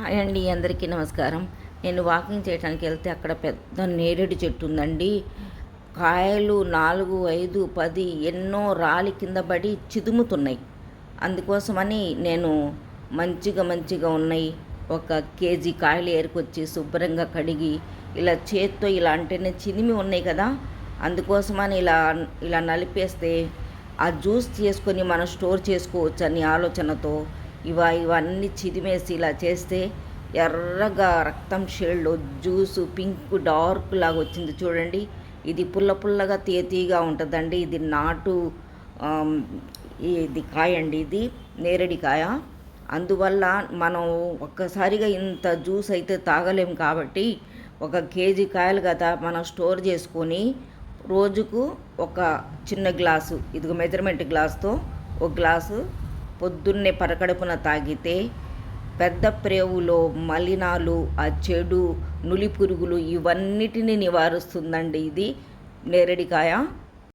Hi అండి అందరికీ నమస్కారం. నేను వాకింగ్ చేయడానికి వెళ్తే అక్కడ పెద్ద నేరేడు చెట్టు ఉందండి. కాయలు నాలుగు ఐదు పది ఎన్నో రాలి కింద పడి చిదుముతున్నాయి. అందుకోసమని నేను మంచిగా మంచిగా ఉన్నాయి. ఒక కేజీ కాయలు ఏరుకొచ్చి శుభ్రంగా కడిగి ఇలా చేత్తో ఇలా అంటేనే చినిమి ఉన్నాయి కదా. అందుకోసమని ఇలా ఇలా నలిపేస్తే ఆ జ్యూస్ చేసుకొని మనం స్టోర్ చేసుకోవచ్చు అని ఆలోచనతో ఇవ ఇవన్నీ చిదిమేసి ఇలా చేస్తే ఎర్రగా రక్తం షేళ్ళు జ్యూసు పింక్ డార్క్ లాగా వచ్చింది చూడండి. ఇది పుల్ల పుల్లగా తీయ తీయగా ఉంటుందండి. ఇది నాటు ఇది కాయ అండి ఇది నేరడి కాయ. అందువల్ల మనం ఒక్కసారిగా ఇంత జ్యూస్ అయితే తాగలేం కాబట్టి ఒక కేజీ కాయలు కదా మనం స్టోర్ చేసుకొని రోజుకు ఒక చిన్న గ్లాసు ఇదిగో మెజర్మెంట్ గ్లాస్తో ఒక గ్లాసు పొద్దున్నే పరకడుపున తాగితే పెద్ద ప్రేవులో మలినాలు ఆ చెడు నులి పురుగులు ఇవన్నిటిని నివారిస్తుందండి ఇది. నేరేడికాయ